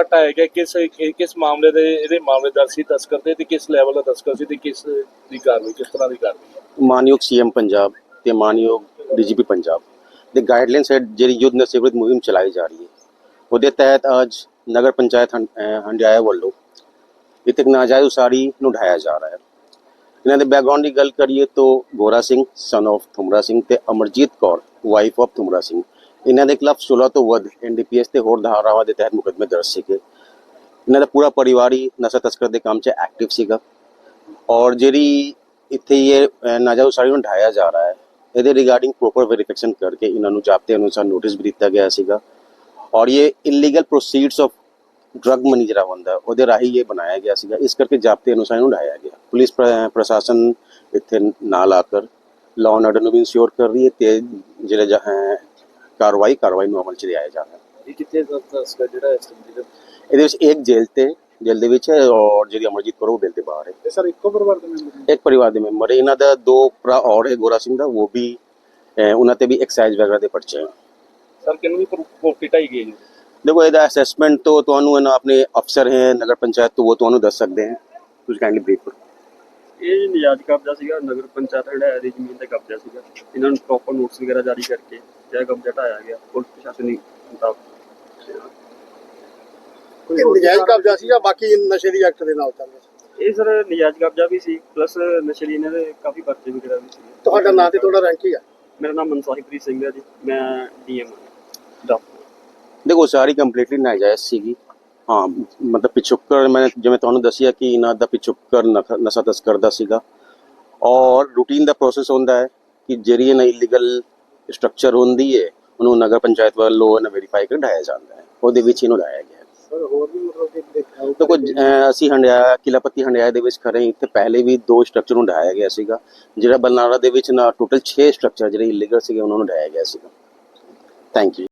ਹਟਾਇਆ ਗਿਆ ਕਿਸ ਕਿਸ ਮਾਮਲੇ ਦੇ, ਇਹਦੇ ਮਾਮਲੇ ਸੀ, ਤਸਕਰ ਤੇ ਤੇ ਕਿਸ ਲੈਵਲ ਦਾ ਤਸਕਰ ਸੀ, ਤੇ ਕਿਸ ਦੀ ਕਾਰਵਾਈ, ਕਿਸ ਤਰ੍ਹਾਂ ਦੀ ਕਾਰਵਾਈ? ਮਾਨਯੋਗ ਸੀਐਮ ਪੰਜਾਬ ਤੇ ਮਾਨਯੋਗ ਡੀਜੀਪੀ ਪੰਜਾਬ। ਦੇ ਗਾਈਡਲਾਈਨਸ ਹੈ, ਜਿਹੜੀ ਯੁੱਧ ਨਸ਼ੇ ਮੁਹਿੰਮ ਚਲਾਈ ਜਾ ਰਹੀ ਹੈ। ਉਹਦੇ ਤਹਿਤ ਅੱਜ ਨਗਰ ਪੰਚਾਇਤ ਹੰਡਿਆਇਆ ਵੱਲੋਂ ਇੱਕ ਨਾਜਾਇਜ਼ ਉਸਾਰੀ ਨੂੰ ਢਾਇਆ ਜਾ ਰਿਹਾ ਹੈ। ਇਹਨਾਂ ਦੇ ਬੈਕਗ੍ਰਾਉਂਡ ਦੀ ਗੱਲ ਕਰੀਏ ਤਾਂ ਗੋਰਾ ਸਿੰਘ ਸਨ of ਥੁਮਰਾ ਸਿੰਘ ਤੇ ਅਮਰਜੀਤ ਕੌਰ ਵਾਈਫ ਆਫ ਥੁਮਰਾ ਸਿੰਘ। ਇਹਨਾਂ ਦੇ ਖਿਲਾਫ 16 ਤੋਂ ਵੱਧ ਐਨਡੀਪੀਐਸ ਤੇ ਹੋਰ ਧਾਰਾਵਾਂ ਦੇ ਤਹਿਤ ਮੁਕੱਦਮੇ ਦਰਜ ਸੀਗੇ। ਇਹਨਾਂ ਦਾ ਪੂਰਾ ਪਰਿਵਾਰ ਹੀ ਨਸ਼ਾ ਤਸਕਰ ਦੇ ਕੰਮ 'ਚ ਐਕਟਿਵ ਸੀਗਾ। ਔਰ ਜਿਹੜੀ ਇੱਥੇ ਇਹ ਨਾਜਾਇਜ਼ ਉਸਾਰੀ ਨੂੰ ਢਾਇਆ ਜਾ ਰਿਹਾ ਹੈ, ਇਹਦੇ ਰਿਗਾਰਡਿੰਗ ਪ੍ਰੋਪਰ ਵੈਰੀਫਿਕੇਸ਼ਨ ਕਰਕੇ ਇਹਨਾਂ ਨੂੰ ਜਾਬਤੇ ਅਨੁਸਾਰ ਨੋਟਿਸ ਵੀ ਦਿੱਤਾ ਗਿਆ ਸੀਗਾ। ਔਰ ਇਹ illegal proceeds of drug money ਜਿਹੜਾ ਹੁੰਦਾ ਉਹਦੇ ਰਾਹੀਂ ਇਹ ਬਣਾਇਆ ਗਿਆ ਸੀਗਾ। ਇਸ ਕਰਕੇ ਜਾਪਤੇ ਅਨੁਸਾਰ ਇਹਨੂੰ ਢਾਇਆ ਗਿਆ। ਪੁਲਿਸ ਪ੍ਰਸ਼ਾਸਨ ਇੱਥੇ ਨਾਲ ਆ ਕਰ ਲਾਅ ਐਂਡ ਆਰਡਰ ਨੂੰ ਵੀ ਇਨਸ਼ੋਰ ਕਰ ਰਹੀ ਹੈ ਤੇ ਜਿਹੜੇ ਜਹਾਂ ਕਾਰਵਾਈ ਕਾਰਵਾਈ ਨੂੰ ਅਮਲ ਚ ਲਿਆਇਆ ਜਾ ਰਿਹਾ। ਹੈ ਇਹ ਕਿੱਥੇ ਦਾ ਜਿਹੜਾ ਦੇ ਇਹਦੇ ਵਿੱਚ ਇੱਕ ਜੇਲ੍ਹ ਤੇ ਜੇਲ੍ਹ ਦੇ ਵਿੱਚ ਹੈ ਔਰ ਜਿਹੜੀ ਅਮਰਜੀਤ ਕੌਰ ਉਹ ਬੇਲ ਤੇ ਬਾਹਰ ਹੈ। ਇਹ ਸਰ ਇੱਕੋ ਪਰਿਵਾਰ ਦੇ ਮੈਂਬਰ ਇੱਕ ਪਰਿਵਾਰ ਦੇ ਮੈਂਬਰ ਹੈ ਇਹਨਾਂ ਦਾ ਦੋ ਭਰਾ ਔਰ ਹੈ ਗੋਰਾ ਸਿੰਘ ਦਾ ਉਹ ਵੀ ਅਹ, ਉਹਨਾਂ ਤੇ ਵੀ ਐਕਸਾਈਜ਼ ਵਗੈਰਾ ਦੇ ਪਰਚੇ ਹੈ ਸਰ ਕਿੰਨੀ ਵੀ ਪ੍ਰੋਪਰਟੀ ਢਾਈ ਗਈ ਜੀ? ਦੇਖੋ ਇਹਦਾ ਅਸੈਸਮੈਂਟ ਤੋਂ ਤੁਹਾਨੂੰ ਇਹਨਾਂ ਆਪਣੇ ਅਫਸਰ ਹੈ ਨਗਰ ਪੰਚਾਇਤ ਤੋਂ ਉਹ ਤੁਹਾਨੂੰ ਦੱਸ ਸਕਦੇ ਹੈ। ਕੁਝ ਕਾਈਂਡਲੀ ਬਰੀਫ ਕਰੋ। ਇਹ ਨਿਆਜ ਕਬਜ਼ਾ ਸੀਗਾ ਨਗਰ ਪੰਚਾਇਤ ਹੜਾਇਆ ਦੀ ਜ਼ਮੀਨ ਤੇ ਕਬਜ਼ਾ ਸੀਗਾ। ਇਹਨਾਂ ਨੂੰ ਪ੍ਰੋਪਰ ਨੋਟਿਸ ਵਗੈਰਾ ਜਾਰੀ ਕਰਕੇ। ਜਿਹੜਾ ਕਬਜ਼ਾ ਢਾਇਆ ਗਿਆ ਪੁਲਿਸ ਪ੍ਰਸ਼ਾਸਨ ਮੁਤਾਬਕ। ਇਹ ਨਜਾਇਜ਼ ਕਬਜ਼ਾ ਸੀ ਜਾਂ ਬਾਕੀ ਨਸ਼ੇ ਦੀ ਐਕਟ ਦੇ ਨਾਲ ਚੱਲਦਾ ਸੀ। ਇਹ ਸਰ ਨਿਆਜ ਕਬਜ਼ਾ ਵੀ ਸੀ ਪਲੱਸ ਨਸ਼ੇ ਦੀ ਇਹਨਾਂ ਦੇ ਕਾਫੀ ਪਰਚੇ ਵਗੈਰਾ ਵੀ ਸੀ ਤੁਹਾਡਾ ਨਾਂ ਤੇ ਤੁਹਾਡਾ ਰੈਂਕ ਹੀ ਆ? ਮੇਰਾ ਨਾਮ ਮਨਸਾਹਿਬਪ੍ਰੀਤ ਸਿੰਘ ਹੈ ਜੀ ਮੈਂ ਡੀਐਮ ਦਾ ਦੇਖੋ ਸਾਰੀ ਕੰਪਲੀਟਲੀ ਨਾਜਾਇਜ਼ ਸੀਗੀ। ਹਾਂ ਮਤਲਬ ਪਿਛੋਕਰ ਮੈਂ ਜਿਵੇਂ ਤੁਹਾਨੂੰ ਦੱਸਿਆ ਕਿ ਇਹਨਾਂ ਦਾ ਪਿਛੋਕਰ ਨਖ- ਨਸ਼ਾ ਤਸਕਰ ਦਾ ਸੀਗਾ। ਔਰ ਰੂਟੀਨ ਦਾ ਪ੍ਰੋਸੈਸ ਹੁੰਦਾ ਹੈ ਕਿ ਜਿਹੜੀ ਇਹਨਾਂ ਇਲੀਗਲ ਸਟਰਕਚਰ ਹੁੰਦੀ ਹੈ ਉਹਨੂੰ ਨਗਰ ਪੰਚਾਇਤ ਵੱਲੋਂ ਇਹਨਾਂ ਵੈਰੀਫਾਈ ਕਰ ਢਾਇਆ ਜਾਂਦਾ ਹੈ ਉਹਦੇ ਵਿੱਚ ਇਹਨੂੰ ਢਾਇਆ ਗਿਆ ਸਰ ਹੋਰ ਵੀ ਮਤਲਬ ਕਿ ਦੇਖਿਆ ਤਾਂ ਕੁਝ ਅਸੀਂ ਹੰਡਿਆ ਕਿਲਾਪਤੀ ਹੰਡਿਆ ਦੇ ਵਿੱਚ ਖੜੇ। ਇੱਥੇ ਪਹਿਲੇ ਵੀ ਦੋ ਸਟਰਕਚਰ ਨੂੰ ਢਾਇਆ ਗਿਆ ਸੀਗਾ। ਜਿਹੜਾ ਬਲਨਾਰਾ ਦੇ ਵਿੱਚ ਨਾ ਟੋਟਲ 6 ਸਟਰਕਚਰ ਜਿਹੜੇ ਇਲੀਗਲ ਸੀਗੇ ਉਹਨਾਂ ਨੂੰ ਢਾਇਆ ਗਿਆ ਸੀਗਾ। Thank you